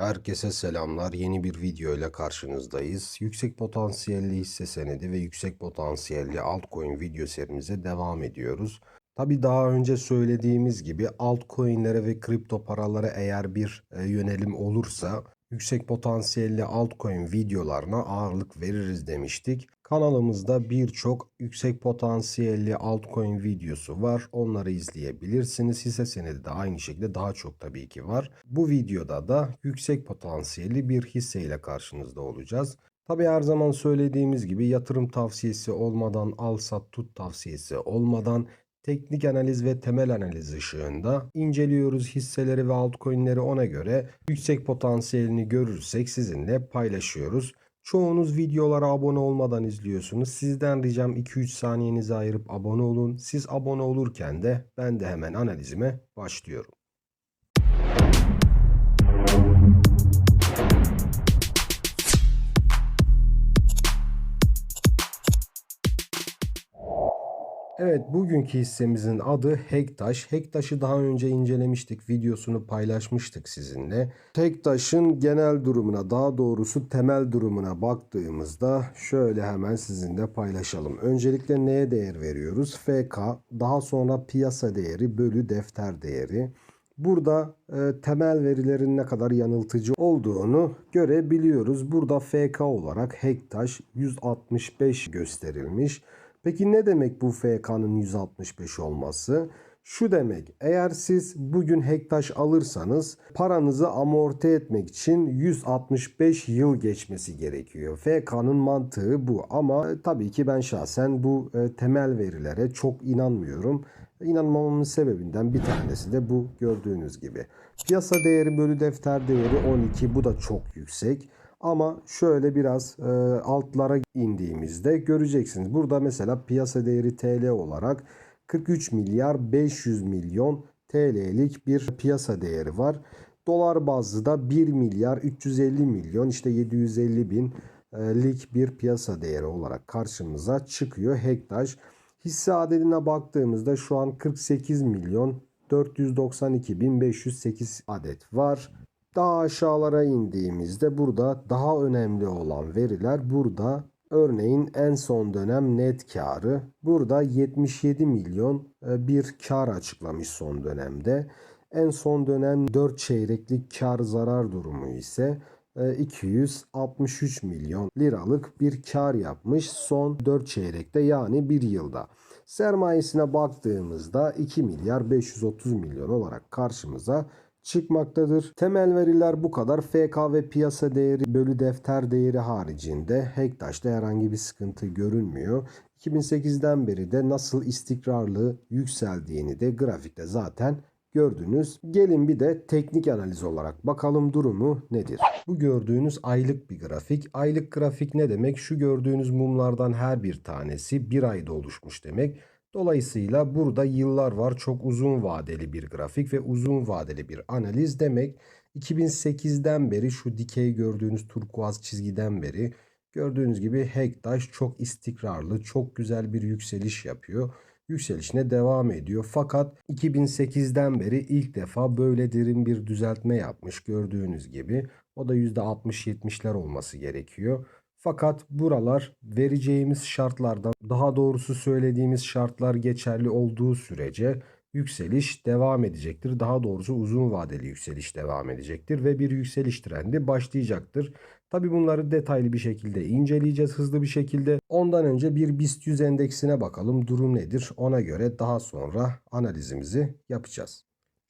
Herkese selamlar. Yeni bir video ile karşınızdayız. Yüksek potansiyelli hisse senedi ve yüksek potansiyelli altcoin video serimize devam ediyoruz. Tabi daha önce söylediğimiz gibi altcoin'lere ve kripto paralara eğer bir e, yönelim olursa yüksek potansiyelli altcoin videolarına ağırlık veririz demiştik. Kanalımızda birçok yüksek potansiyelli altcoin videosu var. Onları izleyebilirsiniz. Hisse senedi de aynı şekilde daha çok tabii ki var. Bu videoda da yüksek potansiyelli bir hisse ile karşınızda olacağız. Tabii her zaman söylediğimiz gibi yatırım tavsiyesi olmadan al sat tut tavsiyesi olmadan teknik analiz ve temel analiz ışığında inceliyoruz hisseleri ve altcoin'leri ona göre yüksek potansiyelini görürsek sizinle paylaşıyoruz. Çoğunuz videolara abone olmadan izliyorsunuz. Sizden ricam 2-3 saniyenizi ayırıp abone olun. Siz abone olurken de ben de hemen analizime başlıyorum. Evet bugünkü hissemizin adı Hektaş. Hektaş'ı daha önce incelemiştik. Videosunu paylaşmıştık sizinle. Hektaş'ın genel durumuna daha doğrusu temel durumuna baktığımızda şöyle hemen sizinle paylaşalım. Öncelikle neye değer veriyoruz? FK daha sonra piyasa değeri bölü defter değeri. Burada e, temel verilerin ne kadar yanıltıcı olduğunu görebiliyoruz. Burada FK olarak Hektaş 165 gösterilmiş. Peki ne demek bu FK'nın 165 olması? Şu demek eğer siz bugün hektaş alırsanız paranızı amorti etmek için 165 yıl geçmesi gerekiyor. FK'nın mantığı bu ama tabii ki ben şahsen bu e, temel verilere çok inanmıyorum. İnanmamamın sebebinden bir tanesi de bu gördüğünüz gibi. Piyasa değeri bölü defter değeri 12 bu da çok yüksek. Ama şöyle biraz e, altlara indiğimizde göreceksiniz. Burada mesela piyasa değeri TL olarak 43 milyar 500 milyon TL'lik bir piyasa değeri var. Dolar bazlı da 1 milyar 350 milyon işte 750 binlik bir piyasa değeri olarak karşımıza çıkıyor Hektaş. Hisse adedine baktığımızda şu an 48 milyon 492 bin 508 adet var. Daha aşağılara indiğimizde burada daha önemli olan veriler burada örneğin en son dönem net karı burada 77 milyon e, bir kar açıklamış son dönemde. En son dönem 4 çeyreklik kar zarar durumu ise 263 milyon liralık bir kar yapmış son 4 çeyrekte yani 1 yılda. Sermayesine baktığımızda 2 milyar 530 milyon olarak karşımıza çıkmaktadır. Temel veriler bu kadar. FK ve piyasa değeri bölü defter değeri haricinde Hektaş'ta herhangi bir sıkıntı görünmüyor. 2008'den beri de nasıl istikrarlı yükseldiğini de grafikte zaten gördünüz. Gelin bir de teknik analiz olarak bakalım durumu nedir? Bu gördüğünüz aylık bir grafik. Aylık grafik ne demek? Şu gördüğünüz mumlardan her bir tanesi bir ayda oluşmuş demek. Dolayısıyla burada yıllar var. Çok uzun vadeli bir grafik ve uzun vadeli bir analiz demek. 2008'den beri şu dikey gördüğünüz turkuaz çizgiden beri gördüğünüz gibi Hektaş çok istikrarlı, çok güzel bir yükseliş yapıyor. Yükselişine devam ediyor. Fakat 2008'den beri ilk defa böyle derin bir düzeltme yapmış gördüğünüz gibi. O da %60-70'ler olması gerekiyor. Fakat buralar vereceğimiz şartlardan daha doğrusu söylediğimiz şartlar geçerli olduğu sürece yükseliş devam edecektir. Daha doğrusu uzun vadeli yükseliş devam edecektir ve bir yükseliş trendi başlayacaktır. Tabi bunları detaylı bir şekilde inceleyeceğiz hızlı bir şekilde. Ondan önce bir BIST 100 endeksine bakalım durum nedir ona göre daha sonra analizimizi yapacağız.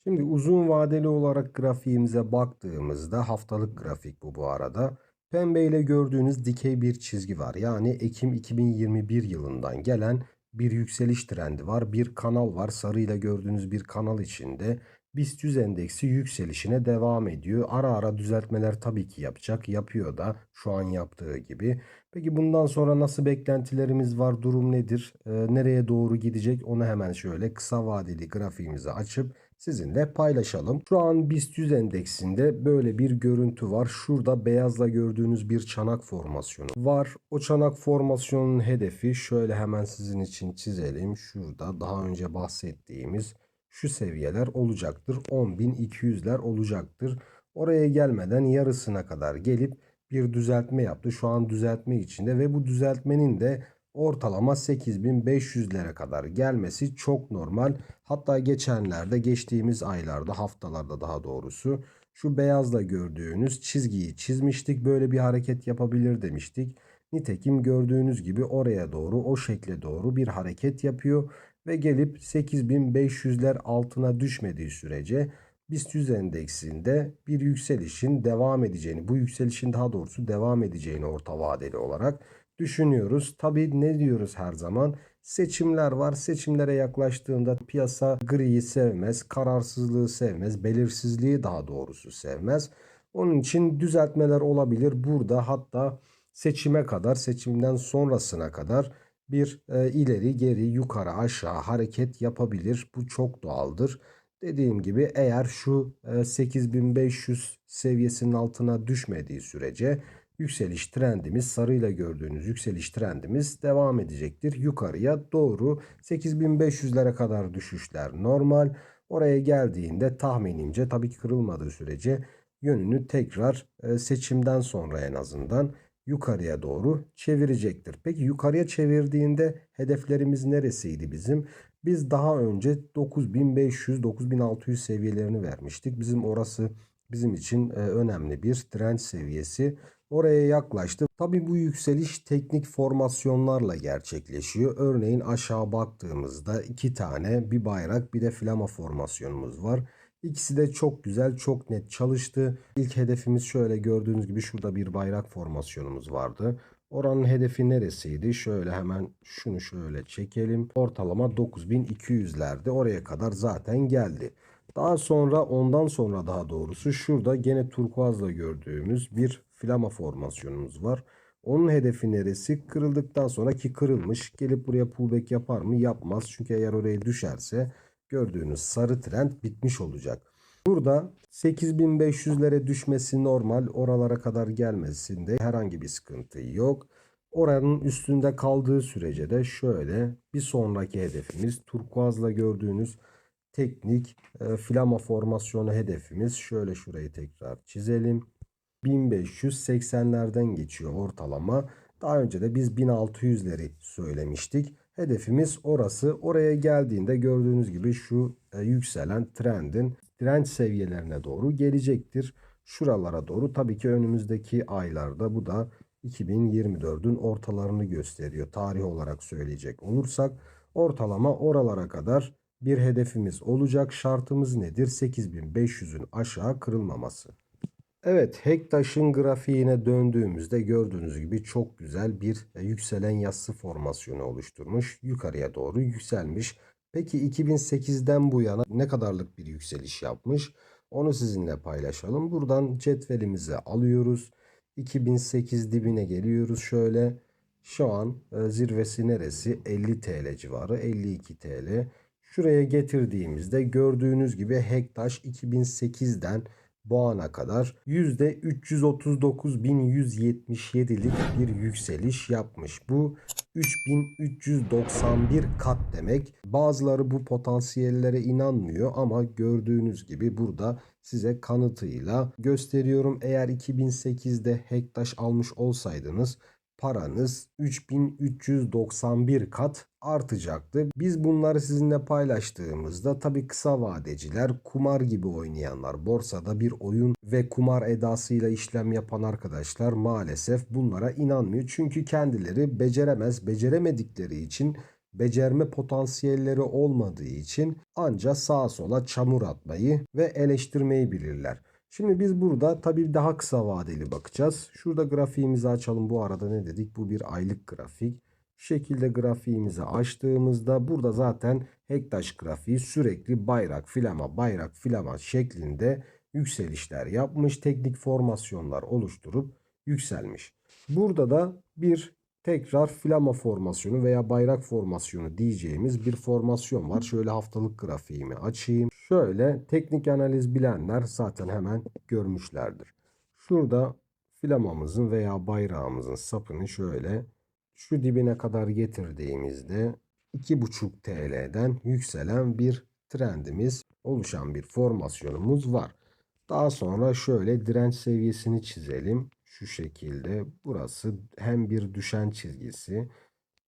Şimdi uzun vadeli olarak grafiğimize baktığımızda haftalık grafik bu bu arada. Pembe ile gördüğünüz dikey bir çizgi var. Yani Ekim 2021 yılından gelen bir yükseliş trendi var. Bir kanal var. Sarı ile gördüğünüz bir kanal içinde. BIST 100 endeksi yükselişine devam ediyor. Ara ara düzeltmeler tabii ki yapacak. Yapıyor da şu an yaptığı gibi. Peki bundan sonra nasıl beklentilerimiz var? Durum nedir? Ee, nereye doğru gidecek? Onu hemen şöyle kısa vadeli grafiğimizi açıp sizinle paylaşalım. Şu an BIST 100 endeksinde böyle bir görüntü var. Şurada beyazla gördüğünüz bir çanak formasyonu var. O çanak formasyonun hedefi şöyle hemen sizin için çizelim. Şurada daha önce bahsettiğimiz şu seviyeler olacaktır. 10.200'ler olacaktır. Oraya gelmeden yarısına kadar gelip bir düzeltme yaptı. Şu an düzeltme içinde ve bu düzeltmenin de ortalama 8500'lere kadar gelmesi çok normal. Hatta geçenlerde geçtiğimiz aylarda haftalarda daha doğrusu şu beyazla gördüğünüz çizgiyi çizmiştik. Böyle bir hareket yapabilir demiştik. Nitekim gördüğünüz gibi oraya doğru o şekle doğru bir hareket yapıyor ve gelip 8500'ler altına düşmediği sürece BIST 100 endeksinde bir yükselişin devam edeceğini, bu yükselişin daha doğrusu devam edeceğini orta vadeli olarak düşünüyoruz. Tabii ne diyoruz her zaman? Seçimler var. Seçimlere yaklaştığında piyasa griyi sevmez, kararsızlığı sevmez, belirsizliği daha doğrusu sevmez. Onun için düzeltmeler olabilir. Burada hatta seçime kadar, seçimden sonrasına kadar bir e, ileri geri yukarı aşağı hareket yapabilir. Bu çok doğaldır. Dediğim gibi eğer şu e, 8500 seviyesinin altına düşmediği sürece yükseliş trendimiz sarıyla gördüğünüz yükseliş trendimiz devam edecektir. Yukarıya doğru 8500'lere kadar düşüşler normal. Oraya geldiğinde tahminimce tabii ki kırılmadığı sürece yönünü tekrar e, seçimden sonra en azından yukarıya doğru çevirecektir. Peki yukarıya çevirdiğinde hedeflerimiz neresiydi bizim? Biz daha önce 9500-9600 seviyelerini vermiştik. Bizim orası bizim için e, önemli bir direnç seviyesi. Oraya yaklaştı. Tabi bu yükseliş teknik formasyonlarla gerçekleşiyor. Örneğin aşağı baktığımızda iki tane bir bayrak bir de flama formasyonumuz var. İkisi de çok güzel, çok net çalıştı. İlk hedefimiz şöyle gördüğünüz gibi şurada bir bayrak formasyonumuz vardı. Oranın hedefi neresiydi? Şöyle hemen şunu şöyle çekelim. Ortalama 9200'lerde oraya kadar zaten geldi. Daha sonra ondan sonra daha doğrusu şurada gene turkuazla gördüğümüz bir flama formasyonumuz var. Onun hedefi neresi? Kırıldıktan sonra ki kırılmış. Gelip buraya pullback yapar mı? Yapmaz. Çünkü eğer oraya düşerse gördüğünüz sarı trend bitmiş olacak. Burada 8500'lere düşmesi normal. Oralara kadar gelmesinde herhangi bir sıkıntı yok. Oranın üstünde kaldığı sürece de şöyle bir sonraki hedefimiz turkuazla gördüğünüz teknik e, flama formasyonu hedefimiz. Şöyle şurayı tekrar çizelim. 1580'lerden geçiyor ortalama. Daha önce de biz 1600'leri söylemiştik. Hedefimiz orası. Oraya geldiğinde gördüğünüz gibi şu e, yükselen trendin direnç seviyelerine doğru gelecektir. Şuralara doğru tabii ki önümüzdeki aylarda bu da 2024'ün ortalarını gösteriyor. Tarih olarak söyleyecek olursak ortalama oralara kadar bir hedefimiz olacak. Şartımız nedir? 8500'ün aşağı kırılmaması. Evet, Hektaş'ın grafiğine döndüğümüzde gördüğünüz gibi çok güzel bir e, yükselen yassı formasyonu oluşturmuş. Yukarıya doğru yükselmiş. Peki 2008'den bu yana ne kadarlık bir yükseliş yapmış? Onu sizinle paylaşalım. Buradan cetvelimizi alıyoruz. 2008 dibine geliyoruz şöyle. Şu an e, zirvesi neresi? 50 TL civarı, 52 TL. Şuraya getirdiğimizde gördüğünüz gibi Hektaş 2008'den bu ana kadar %339.177'lik bir yükseliş yapmış. Bu 3391 kat demek. Bazıları bu potansiyellere inanmıyor ama gördüğünüz gibi burada size kanıtıyla gösteriyorum. Eğer 2008'de Hektaş almış olsaydınız paranız 3391 kat artacaktı. Biz bunları sizinle paylaştığımızda tabii kısa vadeciler, kumar gibi oynayanlar, borsada bir oyun ve kumar edasıyla işlem yapan arkadaşlar maalesef bunlara inanmıyor. Çünkü kendileri beceremez, beceremedikleri için becerme potansiyelleri olmadığı için ancak sağa sola çamur atmayı ve eleştirmeyi bilirler. Şimdi biz burada tabii daha kısa vadeli bakacağız. Şurada grafiğimizi açalım. Bu arada ne dedik? Bu bir aylık grafik. Şu şekilde grafiğimizi açtığımızda burada zaten Hektaş grafiği sürekli bayrak, filama, bayrak, filama şeklinde yükselişler yapmış. Teknik formasyonlar oluşturup yükselmiş. Burada da bir tekrar flama formasyonu veya bayrak formasyonu diyeceğimiz bir formasyon var. Şöyle haftalık grafiğimi açayım. Şöyle teknik analiz bilenler zaten hemen görmüşlerdir. Şurada flamamızın veya bayrağımızın sapını şöyle şu dibine kadar getirdiğimizde 2,5 TL'den yükselen bir trendimiz oluşan bir formasyonumuz var. Daha sonra şöyle direnç seviyesini çizelim. Şu şekilde burası hem bir düşen çizgisi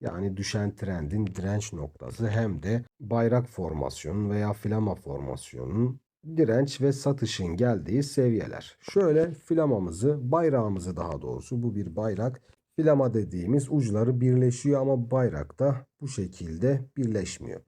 yani düşen trendin direnç noktası hem de bayrak formasyonun veya flama formasyonunun direnç ve satışın geldiği seviyeler. Şöyle flamamızı, bayrağımızı daha doğrusu bu bir bayrak. Flama dediğimiz uçları birleşiyor ama bayrakta bu şekilde birleşmiyor.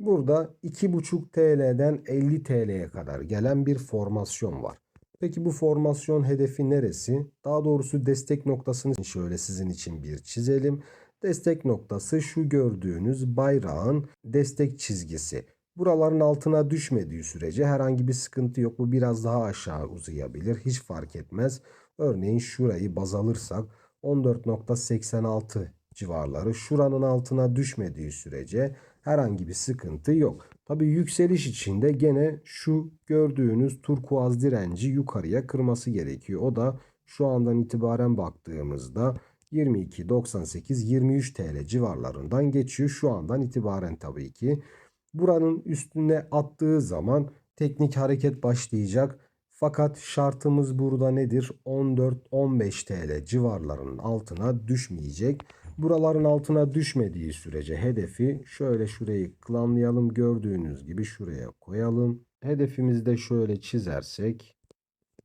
Burada 2,5 TL'den 50 TL'ye kadar gelen bir formasyon var. Peki bu formasyon hedefi neresi? Daha doğrusu destek noktasını şöyle sizin için bir çizelim. Destek noktası şu gördüğünüz bayrağın destek çizgisi. Buraların altına düşmediği sürece herhangi bir sıkıntı yok. Bu biraz daha aşağı uzayabilir. Hiç fark etmez. Örneğin şurayı baz alırsak 14.86 civarları şuranın altına düşmediği sürece herhangi bir sıkıntı yok. Tabi yükseliş için de gene şu gördüğünüz turkuaz direnci yukarıya kırması gerekiyor. O da şu andan itibaren baktığımızda 22.98-23 TL civarlarından geçiyor. Şu andan itibaren tabii ki. Buranın üstüne attığı zaman teknik hareket başlayacak. Fakat şartımız burada nedir? 14-15 TL civarlarının altına düşmeyecek. Buraların altına düşmediği sürece hedefi şöyle şurayı klanlayalım. Gördüğünüz gibi şuraya koyalım. Hedefimizi de şöyle çizersek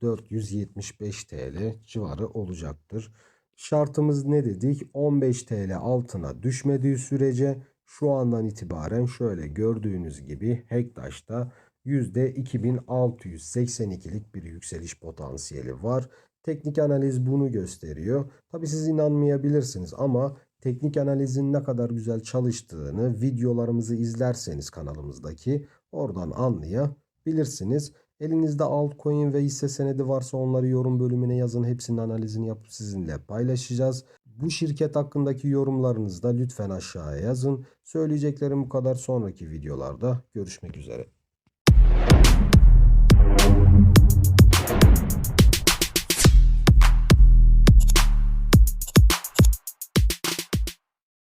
475 TL civarı olacaktır. Şartımız ne dedik? 15 TL altına düşmediği sürece şu andan itibaren şöyle gördüğünüz gibi Hektaş'ta %2682'lik bir yükseliş potansiyeli var. Teknik analiz bunu gösteriyor. Tabi siz inanmayabilirsiniz ama teknik analizin ne kadar güzel çalıştığını videolarımızı izlerseniz kanalımızdaki oradan anlayabilirsiniz. Elinizde altcoin ve hisse senedi varsa onları yorum bölümüne yazın. Hepsinin analizini yapıp sizinle paylaşacağız. Bu şirket hakkındaki yorumlarınızı da lütfen aşağıya yazın. Söyleyeceklerim bu kadar sonraki videolarda görüşmek üzere.